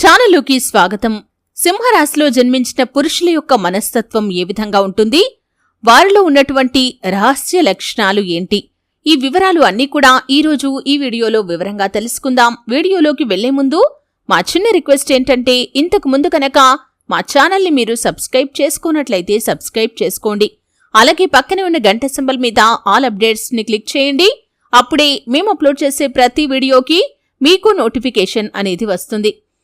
ఛానల్లోకి స్వాగతం. సింహరాశిలో జన్మించిన పురుషుల యొక్క మనస్తత్వం ఏ విధంగా ఉంటుంది? వారిలో ఉన్నటువంటి రహస్య లక్షణాలు ఏంటి? ఈ వివరాలు అన్నీ కూడా ఈరోజు ఈ వీడియోలో వివరంగా తెలుసుకుందాం. వీడియోలోకి వెళ్ళే ముందు మా చిన్న రిక్వెస్ట్ ఏంటంటే ఇంతకు ముందు కనుక మా ఛానల్ని మీరు సబ్స్క్రైబ్ చేసుకున్నట్లయితే సబ్స్క్రైబ్ చేసుకోండి. అలాగే పక్కనే ఉన్న గంట సింబల్ మీద ఆల్ అప్డేట్స్ని క్లిక్ చేయండి. అప్పుడే మేము అప్లోడ్ చేసే ప్రతి వీడియోకి మీకు నోటిఫికేషన్ అనేది వస్తుంది.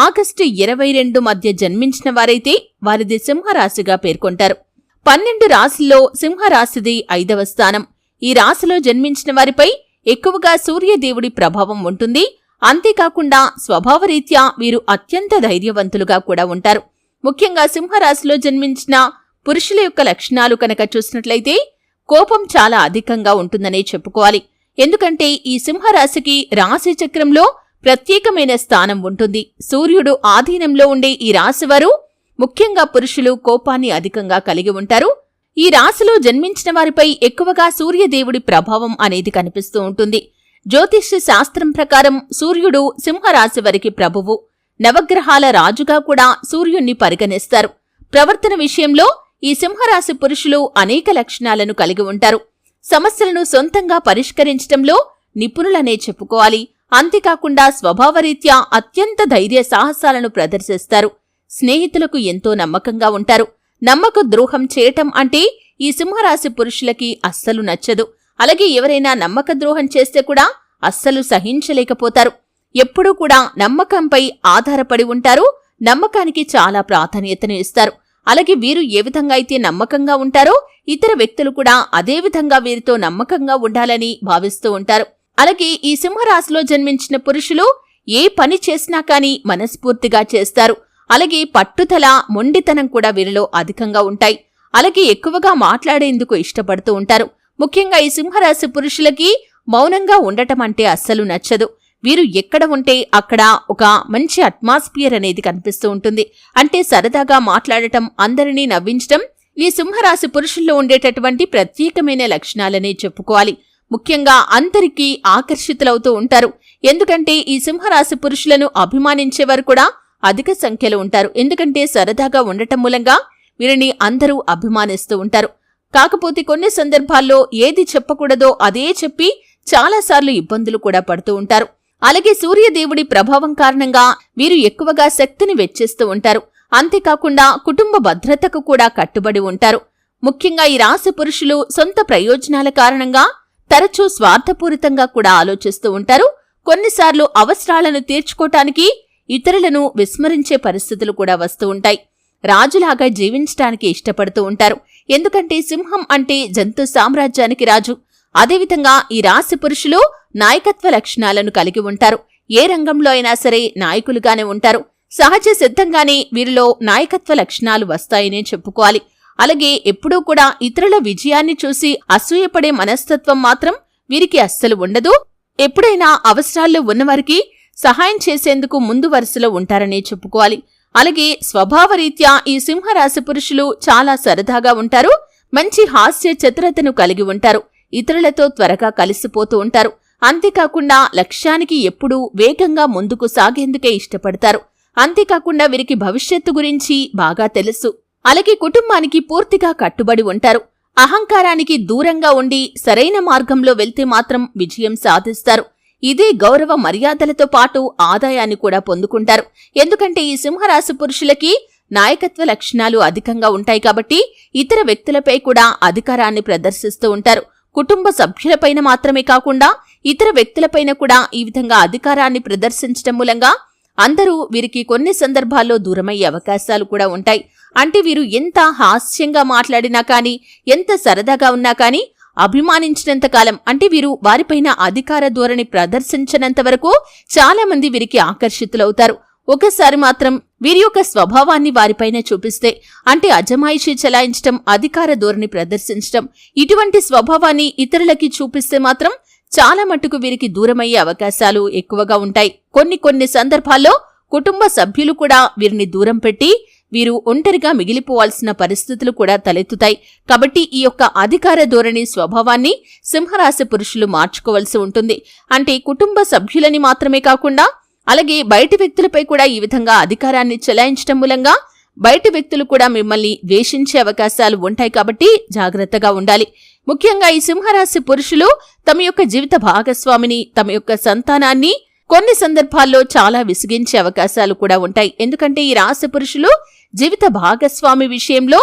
ఆగస్టు ఇరవై రెండు మధ్య జన్మించిన వారైతే వారిది సింహరాశిగా పేర్కొంటారు. పన్నెండు రాశుల్లో సింహరాశిది ఐదవ స్థానం. ఈ రాశిలో జన్మించిన వారిపై ఎక్కువగా సూర్యదేవుడి ప్రభావం ఉంటుంది. అంతేకాకుండా స్వభావరీత్యా వీరు అత్యంత ధైర్యవంతులుగా కూడా ఉంటారు. ముఖ్యంగా సింహరాశిలో జన్మించిన పురుషుల యొక్క లక్షణాలు కనుక చూసినట్లయితే కోపం చాలా అధికంగా ఉంటుందనే చెప్పుకోవాలి. ఎందుకంటే ఈ సింహరాశికి రాశి చక్రంలో ప్రత్యేకమైన స్థానం ఉంటుంది. సూర్యుడు ఆధీనంలో ఉండే ఈ రాశివారు ముఖ్యంగా పురుషులు కోపాన్ని అధికంగా కలిగి ఉంటారు. ఈ రాశిలో జన్మించిన వారిపై ఎక్కువగా సూర్యదేవుడి ప్రభావం అనేది కనిపిస్తూ ఉంటుంది. జ్యోతిష్య శాస్త్రం ప్రకారం సూర్యుడు సింహరాశి వారికి ప్రభువు. నవగ్రహాల రాజుగా కూడా సూర్యుణ్ణి పరిగణిస్తారు. ప్రవర్తన విషయంలో ఈ సింహరాశి పురుషులు అనేక లక్షణాలను కలిగి ఉంటారు. సమస్యలను సొంతంగా పరిష్కరించటంలో నిపుణులనే చెప్పుకోవాలి. అంతేకాకుండా స్వభావరీత్యా అత్యంత ధైర్య సాహసాలను ప్రదర్శిస్తారు. స్నేహితులకు ఎంతో నమ్మకంగా ఉంటారు. నమ్మక ద్రోహం చేయటం అంటే ఈ సింహరాశి పురుషులకి అస్సలు నచ్చదు. అలాగే ఎవరైనా నమ్మక ద్రోహం చేస్తే కూడా అస్సలు సహించలేకపోతారు. ఎప్పుడూ కూడా నమ్మకంపై ఆధారపడి ఉంటారు. నమ్మకానికి చాలా ప్రాధాన్యతను ఇస్తారు. అలాగే వీరు ఏ విధంగా అయితే నమ్మకంగా ఉంటారో ఇతర వ్యక్తులు కూడా అదే విధంగా వీరితో నమ్మకంగా ఉండాలని భావిస్తూ ఉంటారు. అలాగే ఈ సింహరాశిలో జన్మించిన పురుషులు ఏ పని చేసినా కానీ మనస్ఫూర్తిగా చేస్తారు. అలాగే పట్టుదల మొండితనం కూడా వీరిలో అధికంగా ఉంటాయి. అలాగే ఎక్కువగా మాట్లాడేందుకు ఇష్టపడుతూ ఉంటారు. ముఖ్యంగా ఈ సింహరాశి పురుషులకి మౌనంగా ఉండటం అంటే అస్సలు నచ్చదు. వీరు ఎక్కడ ఉంటే అక్కడ ఒక మంచి అట్మాస్ఫియర్ అనేది కనిపిస్తూ ఉంటుంది. అంటే సరదాగా మాట్లాడటం అందరినీ నవ్వించటం ఈ సింహరాశి పురుషుల్లో ఉండేటటువంటి ప్రత్యేకమైన లక్షణాలనే చెప్పుకోవాలి. ముఖ్యంగా అందరికీ ఆకర్షితులవుతూ ఉంటారు. ఎందుకంటే ఈ సింహరాశి పురుషులను అభిమానించేవారు కూడా అధిక సంఖ్యలో ఉంటారు. ఎందుకంటే సరదాగా ఉండటం మూలంగా వీరిని అందరూ అభిమానిస్తూ ఉంటారు. కాకపోతే కొన్ని సందర్భాల్లో ఏది చెప్పకూడదో అదే చెప్పి చాలాసార్లు ఇబ్బందులు కూడా పడుతూ ఉంటారు. అలాగే సూర్యదేవుడి ప్రభావం కారణంగా వీరు ఎక్కువగా శక్తిని వెచ్చిస్తూ ఉంటారు. అంతేకాకుండా కుటుంబ భద్రతకు కూడా కట్టుబడి ఉంటారు. ముఖ్యంగా ఈ రాశి పురుషులు సొంత ప్రయోజనాల కారణంగా తరచూ స్వార్థపూరితంగా కూడా ఆలోచిస్తూ ఉంటారు. కొన్నిసార్లు అవసరాలను తీర్చుకోటానికి ఇతరులను విస్మరించే పరిస్థితులు కూడా వస్తూ ఉంటాయి. రాజులాగా జీవించటానికి ఇష్టపడుతూ ఉంటారు. ఎందుకంటే సింహం అంటే జంతు సామ్రాజ్యానికి రాజు. అదేవిధంగా ఈ రాశి పురుషులు నాయకత్వ లక్షణాలను కలిగి ఉంటారు. ఏ రంగంలో అయినా సరే నాయకులుగానే ఉంటారు. సహజ సిద్ధంగానే వీరిలో నాయకత్వ లక్షణాలు వస్తాయనే చెప్పుకోవాలి. అలాగే ఎప్పుడూ కూడా ఇతరుల విజయాన్ని చూసి అసూయపడే మనస్తత్వం మాత్రం వీరికి అస్సలు ఉండదు. ఎప్పుడైనా అవసరాల్లో ఉన్నవారికి సహాయం చేసేందుకు ముందు వరుసలో ఉంటారనే చెప్పుకోవాలి. అలాగే స్వభావరీత్యా ఈ సింహరాశి పురుషులు చాలా సరదాగా ఉంటారు. మంచి హాస్య చతురతను కలిగి ఉంటారు. ఇతరులతో త్వరగా కలిసిపోతూ ఉంటారు. అంతేకాకుండా లక్ష్యానికి ఎప్పుడూ వేగంగా ముందుకు సాగేందుకే ఇష్టపడతారు. అంతేకాకుండా వీరికి భవిష్యత్తు గురించి బాగా తెలుసు. అలాగే కుటుంబానికి పూర్తిగా కట్టుబడి ఉంటారు. అహంకారానికి దూరంగా ఉండి సరైన మార్గంలో వెళ్తే మాత్రం విజయం సాధిస్తారు. ఇదే గౌరవ మర్యాదలతో పాటు ఆదాయాన్ని కూడా పొందుకుంటారు. ఎందుకంటే ఈ సింహరాశి పురుషులకి నాయకత్వ లక్షణాలు అధికంగా ఉంటాయి కాబట్టి ఇతర వ్యక్తులపై కూడా అధికారాన్ని ప్రదర్శిస్తూ ఉంటారు. కుటుంబ సభ్యులపైన మాత్రమే కాకుండా ఇతర వ్యక్తులపైన కూడా ఈ విధంగా అధికారాన్ని ప్రదర్శించటం మూలంగా అందరూ వీరికి కొన్ని సందర్భాల్లో దూరమయ్యే అవకాశాలు కూడా ఉంటాయి. అంటే వీరు ఎంత హాస్యంగా మాట్లాడినా కానీ ఎంత సరదాగా ఉన్నా కానీ అభిమానించినంత కాలం అంటే వీరు వారిపైన అధికార ధోరణి ప్రదర్శించినంత వరకు చాలా మంది వీరికి ఆకర్షితులవుతారు. ఒకసారి మాత్రం వీరి యొక్క స్వభావాన్ని వారిపైన చూపిస్తే అంటే అజమాయిషీ చెలాయించటం అధికార ధోరణి ప్రదర్శించటం ఇటువంటి స్వభావాన్ని ఇతరులకి చూపిస్తే మాత్రం చాలా మట్టుకు వీరికి దూరమయ్యే అవకాశాలు ఎక్కువగా ఉంటాయి. కొన్ని కొన్ని సందర్భాల్లో కుటుంబ సభ్యులు కూడా వీరిని దూరం పెట్టి వీరు ఒంటరిగా మిగిలిపోవాల్సిన పరిస్థితులు కూడా తలెత్తుతాయి. కాబట్టి ఈ యొక్క అధికార ధోరణి స్వభావాన్ని సింహరాశి పురుషులు మార్చుకోవలసి ఉంటుంది. అంటే కుటుంబ సభ్యులని మాత్రమే కాకుండా అలాగే బయటి వ్యక్తులపై కూడా ఈ విధంగా అధికారాన్ని చెలాయించడం మూలంగా బయటి వ్యక్తులు కూడా మిమ్మల్ని వేషించే అవకాశాలు ఉంటాయి కాబట్టి జాగ్రత్తగా ఉండాలి. ముఖ్యంగా ఈ సింహరాశి పురుషులు తమ యొక్క జీవిత భాగస్వామిని తమ యొక్క సంతానాన్ని కొన్ని సందర్భాల్లో చాలా విసిగించే అవకాశాలు కూడా ఉంటాయి. ఎందుకంటే ఈ రాశి పురుషులు జీవిత భాగస్వామి విషయంలో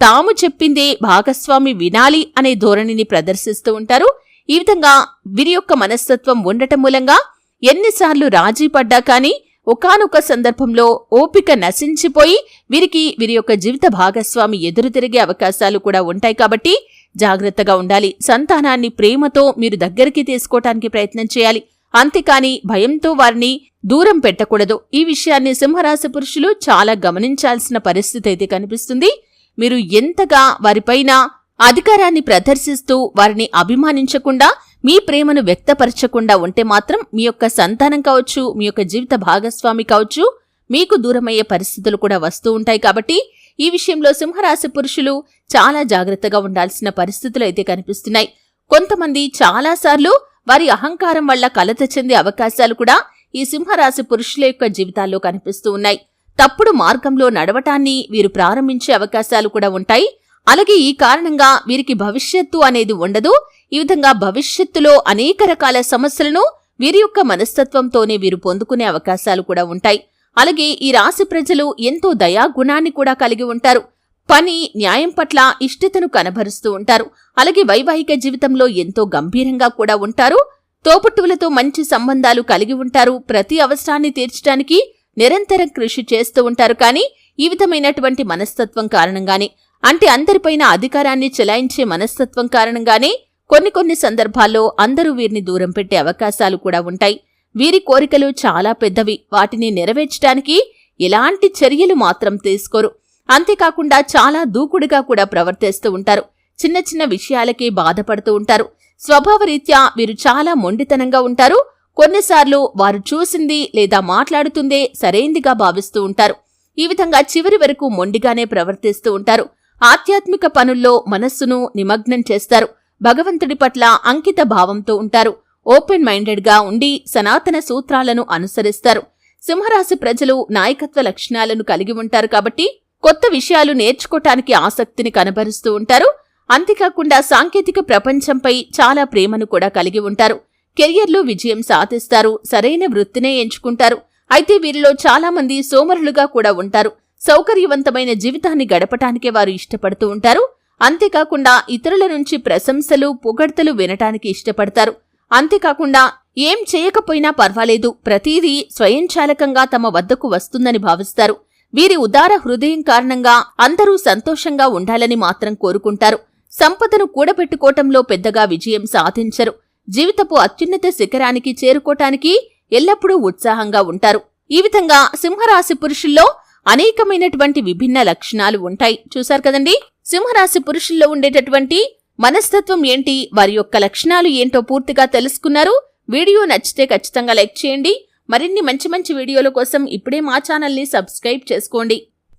తాము చెప్పిందే భాగస్వామి వినాలి అనే ధోరణిని ప్రదర్శిస్తూ ఉంటారు. ఈ విధంగా వీరి యొక్క మనస్తత్వం ఉండటం మూలంగా ఎన్నిసార్లు రాజీ పడ్డా కానీ ఒకనొక సందర్భంలో ఓపిక నశించిపోయి వీరికి వీరి యొక్క జీవిత భాగస్వామి ఎదురు తిరిగే అవకాశాలు కూడా ఉంటాయి కాబట్టి జాగ్రత్తగా ఉండాలి. సంతానాన్ని ప్రేమతో మీరు దగ్గరికి తీసుకోవటానికి ప్రయత్నం చేయాలి. అంతేకాని భయంతో వారిని దూరం పెట్టకూడదు. ఈ విషయాన్ని సింహరాశి పురుషులు చాలా గమనించాల్సిన పరిస్థితి అయితే కనిపిస్తుంది. మీరు ఎంతగా వారిపైన అధికారాన్ని ప్రదర్శిస్తూ వారిని అభిమానించకుండా మీ ప్రేమను వ్యక్తపరచకుండా ఉంటే మాత్రం మీ యొక్క సంతానం కావచ్చు మీ యొక్క జీవిత భాగస్వామి కావచ్చు మీకు దూరమయ్యే పరిస్థితులు కూడా వస్తూ ఉంటాయి కాబట్టి ఈ విషయంలో సింహరాశి పురుషులు చాలా జాగ్రత్తగా ఉండాల్సిన పరిస్థితులు అయితే కనిపిస్తున్నాయి. కొంతమంది చాలాసార్లు వారి అహంకారం వల్ల కలత చెందే అవకాశాలు కూడా ఈ సింహరాశి పురుషుల యొక్క జీవితాల్లో కనిపిస్తూ ఉన్నాయి. తప్పుడు మార్గంలో నడవటాన్ని వీరు ప్రారంభించే అవకాశాలు కూడా ఉంటాయి. అలాగే ఈ కారణంగా వీరికి భవిష్యత్తు అనేది ఉండదు. ఈ విధంగా భవిష్యత్తులో అనేక రకాల సమస్యలను వీరి యొక్క మనస్తత్వంతోనే వీరు పొందుకునే అవకాశాలు కూడా ఉంటాయి. అలాగే ఈ రాశి ప్రజలు ఎంతో దయాగుణాన్ని కూడా కలిగి ఉంటారు. పని న్యాయం పట్ల ఇష్టతను కనబరుస్తూ ఉంటారు. అలాగే వైవాహిక జీవితంలో ఎంతో గంభీరంగా కూడా ఉంటారు. తోపుట్టువులతో మంచి సంబంధాలు కలిగి ఉంటారు. ప్రతి అవసరాన్ని తీర్చడానికి నిరంతరం కృషి చేస్తూ ఉంటారు. కానీ ఈ విధమైనటువంటి మనస్తత్వం కారణంగానే అంటే అందరిపైన అధికారాన్ని చెలాయించే మనస్తత్వం కారణంగానే కొన్ని కొన్ని సందర్భాల్లో అందరూ వీరిని దూరం పెట్టే అవకాశాలు కూడా ఉంటాయి. వీరి కోరికలు చాలా పెద్దవి. వాటిని నెరవేర్చడానికి ఎలాంటి చర్యలు మాత్రం తీసుకోరు. అంతేకాకుండా చాలా దూకుడుగా కూడా ప్రవర్తిస్తూ ఉంటారు. చిన్న చిన్న విషయాలకే బాధపడుతూ ఉంటారు. స్వభావరీత్యా వీరు చాలా మొండితనంగా ఉంటారు. కొన్నిసార్లు వారు చూసింది లేదా మాట్లాడుతుందే సరైందిగా భావిస్తూ ఉంటారు. ఈ విధంగా చివరి వరకు మొండిగానే ప్రవర్తిస్తూ ఉంటారు. ఆధ్యాత్మిక పనుల్లో మనస్సును నిమగ్నం చేస్తారు. భగవంతుడి పట్ల అంకిత భావంతో ఉంటారు. ఓపెన్ మైండెడ్గా ఉండి సనాతన సూత్రాలను అనుసరిస్తారు. సింహరాశి ప్రజలు నాయకత్వ లక్షణాలను కలిగి ఉంటారు కాబట్టి కొత్త విషయాలు నేర్చుకోటానికి ఆసక్తిని కనబరుస్తూ ఉంటారు. అంతేకాకుండా సాంకేతిక ప్రపంచంపై చాలా ప్రేమను కూడా కలిగి ఉంటారు. కెరియర్లో విజయం సాధిస్తారు. సరైన వృత్తినే ఎంచుకుంటారు. అయితే వీరిలో చాలామంది సోమరులుగా కూడా ఉంటారు. సౌకర్యవంతమైన జీవితాన్ని గడపటానికే వారు ఇష్టపడుతూ ఉంటారు. అంతేకాకుండా ఇతరుల నుంచి ప్రశంసలు పొగడ్తలు వినటానికి ఇష్టపడతారు. అంతేకాకుండా ఏం చేయకపోయినా పర్వాలేదు ప్రతీదీ స్వయంచాలకంగా తమ వద్దకు వస్తుందని భావిస్తారు. వీరి ఉదార హృదయం కారణంగా అందరూ సంతోషంగా ఉండాలని మాత్రం కోరుకుంటారు. సంపదను కూడబెట్టుకోవటంలో పెద్దగా విజయం సాధించరు. జీవితపు అత్యున్నత శిఖరానికి చేరుకోటానికి ఎల్లప్పుడూ ఉత్సాహంగా ఉంటారు. ఈ విధంగా సింహరాశి పురుషుల్లో అనేకమైనటువంటి విభిన్న లక్షణాలు ఉంటాయి. చూశారు కదండి? సింహరాశి పురుషుల్లో ఉండేటటువంటి మనస్తత్వం ఏంటి? వారి యొక్క లక్షణాలు ఏంటో పూర్తిగా తెలుసుకున్నారు. వీడియో నచ్చితే ఖచ్చితంగా లైక్ చేయండి. మరిన్ని మంచి మంచి వీడియోల కోసం ఇప్పుడే మా ఛానల్ని సబ్స్క్రైబ్ చేసుకోండి.